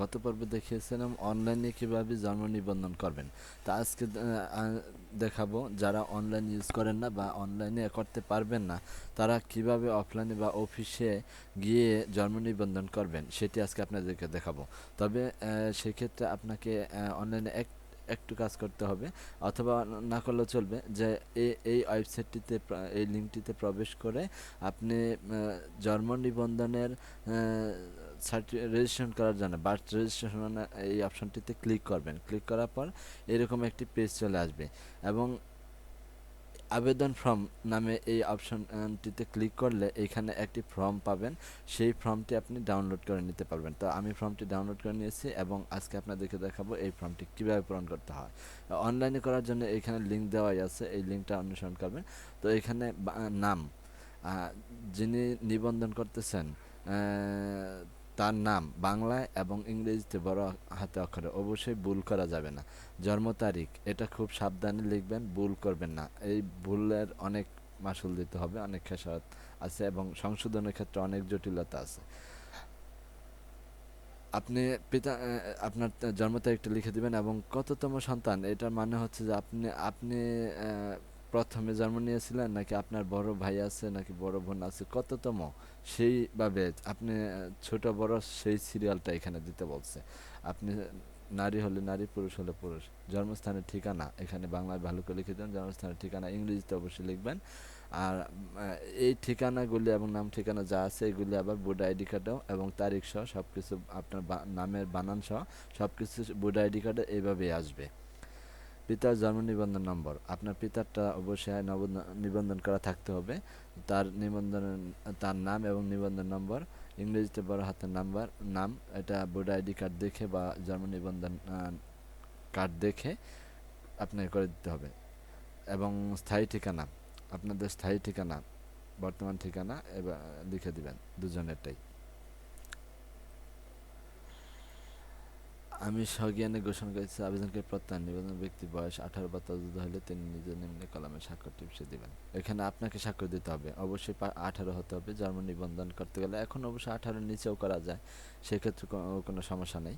গত পর্বে দেখিয়েছিলাম অনলাইনে কীভাবে জন্ম নিবন্ধন করবেন। তা আজকে দেখাবো যারা অনলাইন ইউজ করেন না বা অনলাইনে করতে পারবেন না, তারা কীভাবে অফলাইনে বা অফিসে গিয়ে জন্ম নিবন্ধন করবেন, সেটি আজকে আপনাদেরকে দেখাবো। তবে সেক্ষেত্রে আপনাকে অনলাইনে এক, একটু কাজ করতে হবে, অথবা না করলেও চলবে যে এই এই ওয়েবসাইটটিতে এই লিঙ্কটিতে প্রবেশ করে আপনি জন্ম নিবন্ধনের রেজিস্ট্রেশন করার জন্য বার্থ রেজিস্ট্রেশন এই অপশনটিতে ক্লিক করবেন। ক্লিক করার পর এরকম একটি পেজ চলে আসবে এবং আবেদন ফর্ম নামে এই অপশনটিতে ক্লিক করলে এখানে একটি ফর্ম পাবেন। সেই ফর্মটি আপনি ডাউনলোড করে নিতে পারবেন। তো আমি ফর্মটি ডাউনলোড করে নিয়েছি এবং আজকে আপনাদেরকে দেখাবো এই ফর্মটি কীভাবে পূরণ করতে হয়। অনলাইনে করার জন্য এখানে লিঙ্ক দেওয়াই আছে, এই লিঙ্কটা অনুসরণ করবেন। তো এখানে নাম যিনি নিবন্ধন করতেছেন তার নাম বাংলায় এবং ইংরেজিতে বড় হাতে অক্ষরে। অবশ্যই ভুল করা যাবে না। জন্ম তারিখ, এটা খুব সাবধানে লিখবেন, ভুল করবেন না। এই ভুলের অনেক মাসুল দিতে হবে, অনেক খেসারত আছে এবং সংশোধনের ক্ষেত্রে অনেক জটিলতা আছে। আপনি পিতা আপনার জন্ম তারিখটা লিখে দিবেন এবং কততম সন্তান, এটার মানে হচ্ছে যে আপনি আপনি প্রথমে জন্ম নিয়েছিলেন নাকি আপনার বড় ভাই আছে, নাকি বড় বোন আছে? কততম? সেইভাবে আপনি ছোট বড় সেই সিরিয়ালটা এখানে দিতে বলছে। আপনি নারী হলে নারী, পুরুষ হলে পুরুষ। জন্মস্থানের ঠিকানা, এখানে বাংলায় ভালো করে লিখে দেন, জন্মস্থানের ঠিকানা ইংরেজিতে অবশ্যই লিখবেন। আর এই ঠিকানাগুলি এবং নাম ঠিকানা যা আছে, এগুলি আবার বোর্ড আইডি কার্ডেও এবং তারিখ সহ সব কিছু আপনার নামের বানান সহ সব কিছু বোর্ড আইডি কার্ডে এইভাবেই আসবে। পিতার জন্ম নিবন্ধন নম্বর। আপনার পিতারটা অবশ্যই নব নিবন্ধন করা থাকতে হবে। তার নিবন্ধন তার নাম এবং নিবন্ধন নম্বর, ইংরেজিতে বড় হাতের নাম্বার, নাম, এটা বোর্ড আইডি কার্ড দেখে বা জন্ম নিবন্ধন কার্ড দেখে আপনাকে করে দিতে হবে। এবং স্থায়ী ঠিকানা, আপনাদের স্থায়ী ঠিকানা, বর্তমান ঠিকানা, এবার লিখে দিবেন দুজনেরটাই। আমি সজ্ঞানে ঘোষণা করেছি আবেদনকে প্রত্যাহার নিবেদন ব্যক্তির বয়স, আঠারো বা তদুর্ধ্ব হলে তিনি নিজের নিম্নে কলমে স্বাক্ষর টিপসে দিবেন। এখানে আপনাকে স্বাক্ষর দিতে হবে। অবশ্যই আঠারো হতে হবে, জন্ম নিবন্ধন করতে গেলে। এখন অবশ্যই আঠারোর নিচেও করা যায়, সেক্ষেত্রে কোনো- সমস্যা নেই।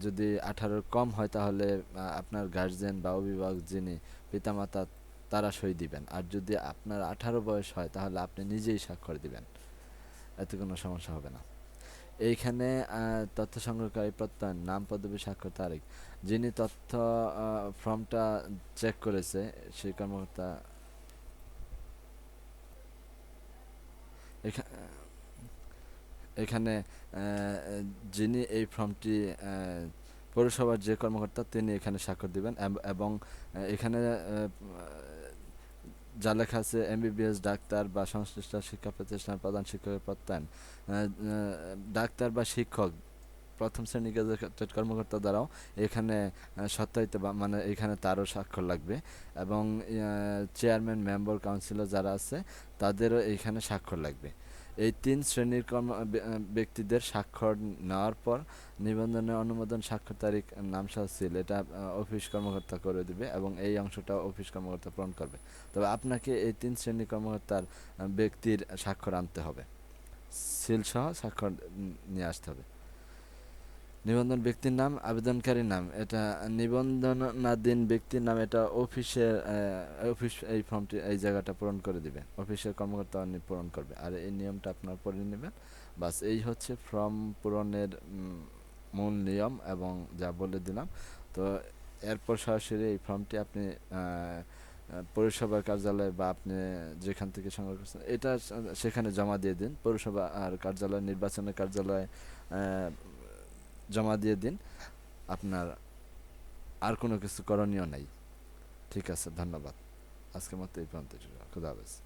যদি আঠারোর কম হয় তাহলে আপনার গার্জেন বা অভিভাবক যিনি পিতামাতা, তারা সই দিবেন। আর যদি আপনার আঠারো বয়স হয় তাহলে আপনি নিজেই স্বাক্ষর দিবেন। এতে কোনো সমস্যা হবে না। এইখানে তথ্য সংগ্রহকারী প্রত্যয়ন, নাম, পদবী, স্বাক্ষর, তারিখ। যিনি তথ্য ফর্মটা চেক করেছে, সেই কর্মকর্তা এখানে যিনি এই ফর্মটি পৌরসভার যে কর্মকর্তা, তিনি এখানে স্বাক্ষর দিবেন, এবং এখানে যা লেখা আছে এমবিবিএস ডাক্তার বা সংশ্লিষ্ট শিক্ষা প্রতিষ্ঠানের প্রধান শিক্ষকের প্রত্যয়ন। ডাক্তার বা শিক্ষক, প্রথম শ্রেণি গেজেটেড কর্মকর্তা দ্বারাও এখানে সত্যায়িত মানে এখানে তারও স্বাক্ষর লাগবে। এবং চেয়ারম্যান মেম্বার কাউন্সিলর যারা আছে, তাদেরও এইখানে স্বাক্ষর লাগবে। এই তিন শ্রেণির কর্ম ব্যক্তিদের স্বাক্ষর নেওয়ার পর নিবন্ধনের অনুমোদন স্বাক্ষর তারিখ নাম সিল এটা অফিস কর্মকর্তা করে দিবে এবং এই অংশটা অফিস কর্মকর্তা পূরণ করবে। তবে আপনাকে এই তিন শ্রেণির কর্মকর্তার ব্যক্তির স্বাক্ষর আনতে হবে। সিলসহ স্বাক্ষর নিয়ে আসতে হবে। নিবন্ধন ব্যক্তির নাম, আবেদনকারীর নাম। এটা নিবন্ধনাধীন ব্যক্তির নাম, এটা অফিসের অফিস এই ফর্মটি, এই জায়গাটা পূরণ করে দিবে। অফিসের কর্মকর্তা পূরণ করবে। আর এই নিয়মটা আপনার পড়ে নেবেন। বাস এই হচ্ছে ফর্ম পূরণের মূল নিয়ম এবং যা বলে দিলাম। তো এরপর সরাসরি এই ফর্মটি আপনি পৌরসভার কার্যালয় বা আপনি যেখান থেকে সংগ্রহ করছেন, এটা সেখানে জমা দিয়ে দিন। পৌরসভা আর কার্যালয়, নির্বাচনের কার্যালয়ে জমা দিয়ে দিন। আপনার আর কোনো কিছু করণীয় নাই। ঠিক আছে, ধন্যবাদ। আজকের মতো এই পর্যন্ত খুদা হাফেজ।